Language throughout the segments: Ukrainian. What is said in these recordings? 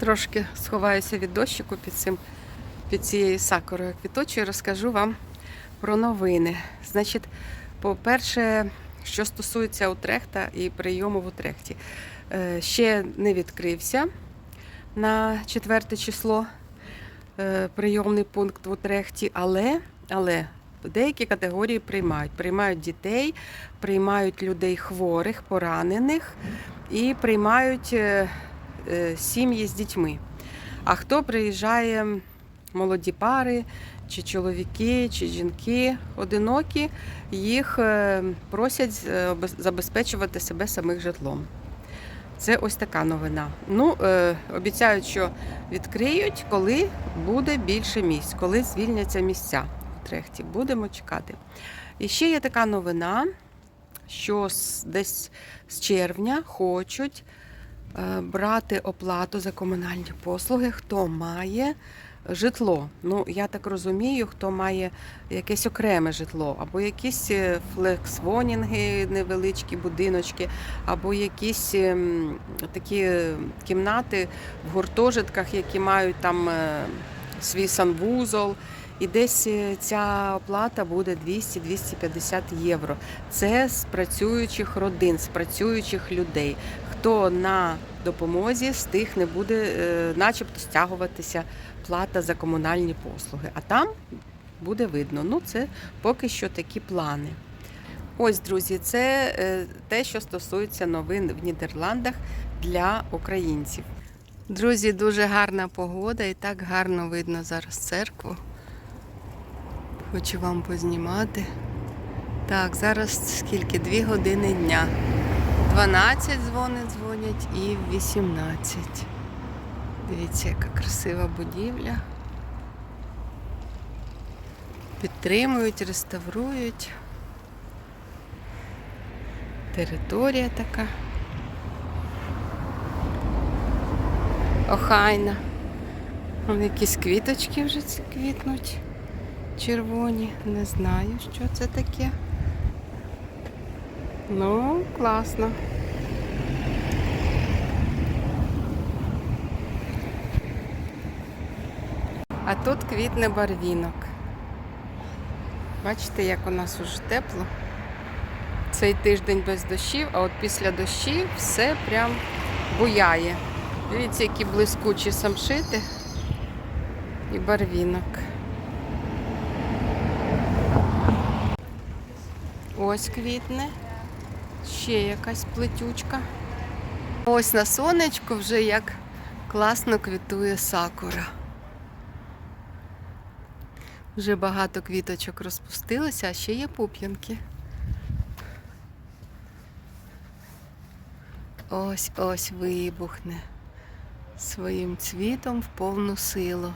Трошки сховаюся від дощику під цим під цією сакурою квіточою, розкажу вам про новини. Значить, по-перше, що стосується Утрехта і прийому в Утрехті, Е, ще не відкрився на четверте число е, прийомний пункт в Утрехті, але, але деякі категорії приймають. Приймають дітей, приймають людей хворих, поранених і приймають е, сім'ї з дітьми. А хто приїжджає, молоді пари, чи чоловіки, чи жінки одинокі, їх е, просять е, забезпечувати себе самих житлом. Це ось така новина. Ну, е, обіцяють, що відкриють, коли буде більше місць, коли звільняться місця в Трехті. Будемо чекати. І ще є така новина, що десь з червня хочуть е, брати оплату за комунальні послуги, хто має житло. Ну, я так розумію, хто має якесь окреме житло, або якісь е, флексвонінги, невеличкі будиночки, або якісь ем, такі е, кімнати в гуртожитках, які мають там е, свій санвузол. І десь е, ця оплата буде 200-250 євро. Це з працюючих родин, з працюючих людей. Хто на допомозі, з тих не буде, е, начебто, стягуватися плата за комунальні послуги. А там буде видно. Ну, це поки що такі плани. Ось, друзі, це е, те, що стосується новин в Нідерландах для українців. Друзі, дуже гарна погода і так гарно видно зараз церкву. Хочу вам познімати. Так, зараз скільки? Дві години дня. 12 дзвони дзвонять і 18. Дивіться, яка красива будівля. Підтримують, реставрують. Територія така. Охайна. Вон якісь квіточки вже квітнуть. Червоні. Не знаю, що це таке. Ну, класно. А тут квітне барвінок. Бачите, як у нас уже тепло. Цей тиждень без дощів, а от після дощів все прям буяє. Дивіться, які блискучі самшити і барвінок. Ось квітне. Ще якась плетючка. Ось на сонечку вже як класно квітує сакура. Вже багато квіточок розпустилося, а ще є пуп'янки. Ось ось вибухне своїм цвітом в повну силу.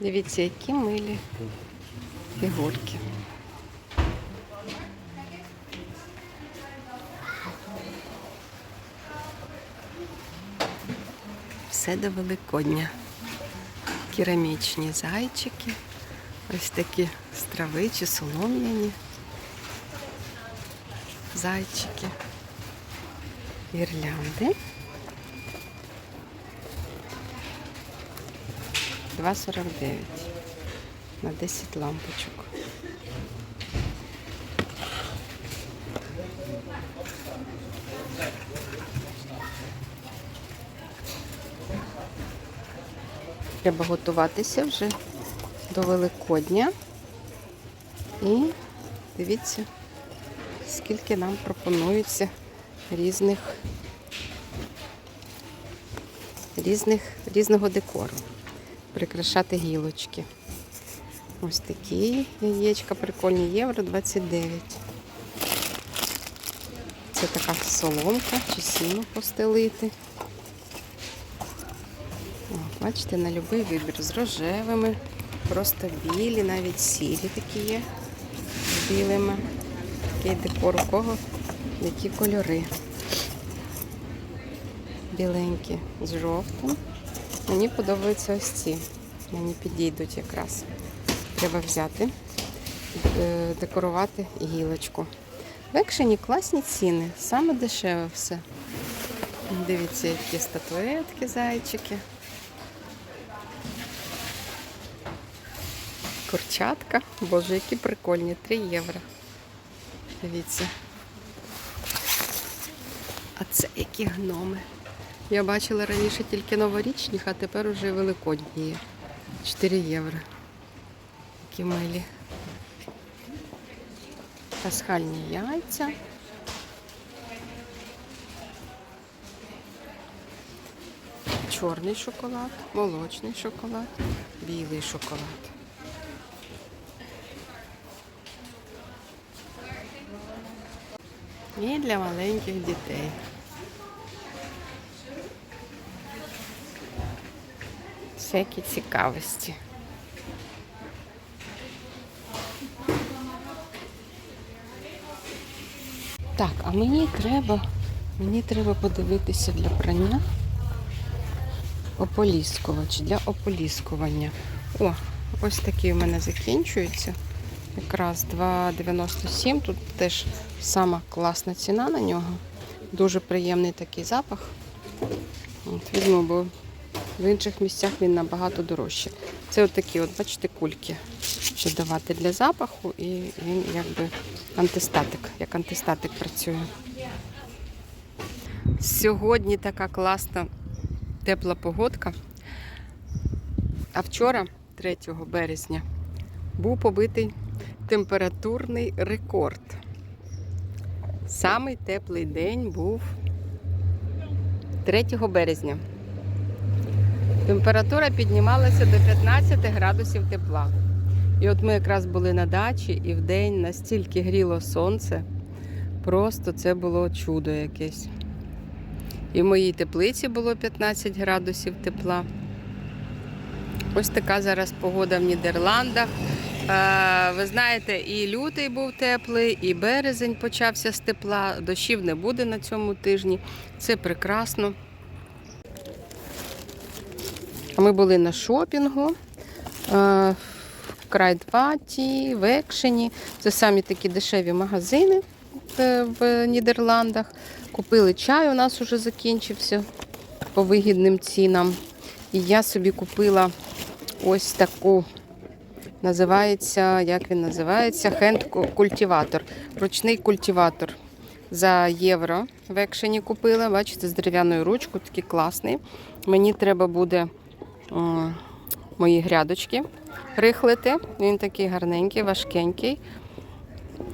Дивіться, які милі фігурки. Все до Великодня. Керамічні зайчики, ось такі з чи солом'яні зайчики, гірлянди. 2,49 на 10 лампочок. Треба готуватися вже до Великодня. І дивіться, скільки нам пропонується різних, різних, різного декору. Прикрашати гілочки. Ось такі яєчка прикольні, євро 29. Це така соломка чи сіно постелити. О, бачите, на будь-який вибір з рожевими, просто білі, навіть сірі такі є з білими. Такий декор у кого, які кольори. Біленькі з жовтим. Мені подобаються ось ці. Мені підійдуть якраз. Треба взяти, е, декорувати гілочку. В екшені класні ціни, саме дешеве все. Дивіться, які статуетки, зайчики. Курчатка. Боже, які прикольні. 3 євро. Дивіться. А це які гноми. Я бачила раніше тільки новорічних, а тепер уже великодні 4 євро. Які милі. Пасхальні яйця. Чорний шоколад, молочний шоколад, білий шоколад. І для маленьких дітей. Всякі цікавості. Так, а мені треба, мені треба подивитися для прання ополіскувач для ополіскування. О, ось такий у мене закінчується. Якраз 2,97. Тут теж сама класна ціна на нього. Дуже приємний такий запах. От, візьму, бо в інших місцях він набагато дорожче. Це от такі, от, бачите, кульки, що давати для запаху, і він якби антистатик, як антистатик працює. Сьогодні така класна тепла погодка. А вчора, 3 березня, був побитий температурний рекорд. Самий теплий день був 3 березня. Температура піднімалася до 15 градусів тепла. І от ми якраз були на дачі, і в день настільки гріло сонце. Просто це було чудо якесь. І в моїй теплиці було 15 градусів тепла. Ось така зараз погода в Нідерландах. Е, Ви знаєте, і лютий був теплий, і березень почався з тепла. Дощів не буде на цьому тижні. Це прекрасно. Ми були на шопінгу. е, В Крайдваті, в Екшені. Це самі такі дешеві магазини е, в Нідерландах. Купили чай, у нас вже закінчився по вигідним цінам. І я собі купила ось таку, називається, як він називається, хенд-культиватор. Ручний культиватор. За євро в екшені купила. Бачите, з дерев'яною ручкою, такий класний. Мені треба буде мої грядочки рихлити. Він такий гарненький, важкенький.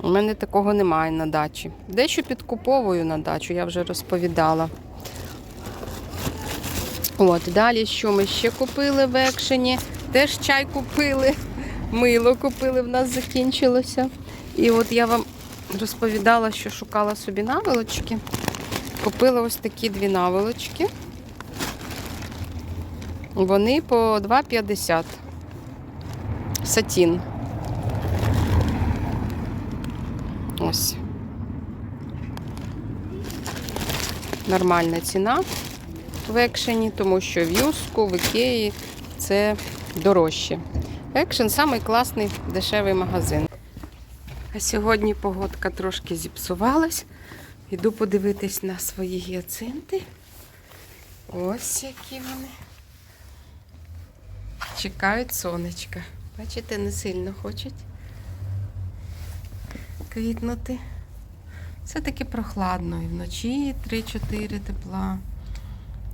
У мене такого немає на дачі. Дещо підкуповую на дачу, я вже розповідала. От, далі, що ми ще купили в екшені? Теж чай купили, мило купили, в нас закінчилося. І от я вам розповідала, що шукала собі наволочки. Купила ось такі дві наволочки. Вони по 2,50. Сатін. Ось. Нормальна ціна в екшені, тому що в Юску, в Ікеї це дорожче. Екшен самий класний дешевий магазин. А сьогодні погодка трошки зіпсувалась. Іду подивитись на свої гіацинти. Ось які вони. Чекають сонечка. Бачите, не сильно хочуть квітнути. Все таки прохладно. І вночі 3-4 тепла.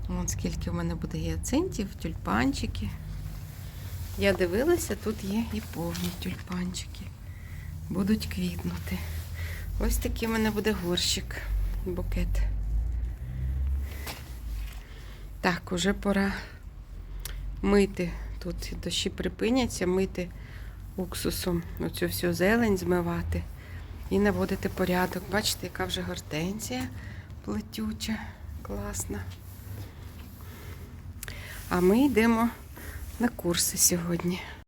Вон скільки в мене буде гіацинтів, тюльпанчики. Я дивилася, тут є і повні тюльпанчики. Будуть квітнути. Ось такий в мене буде горщик, букет. Так, уже пора мити. Тут дощі припиняться, мити уксусом оцю всю зелень змивати і наводити порядок. Бачите, яка вже гортензія плетюча, класна. А ми йдемо на курси сьогодні.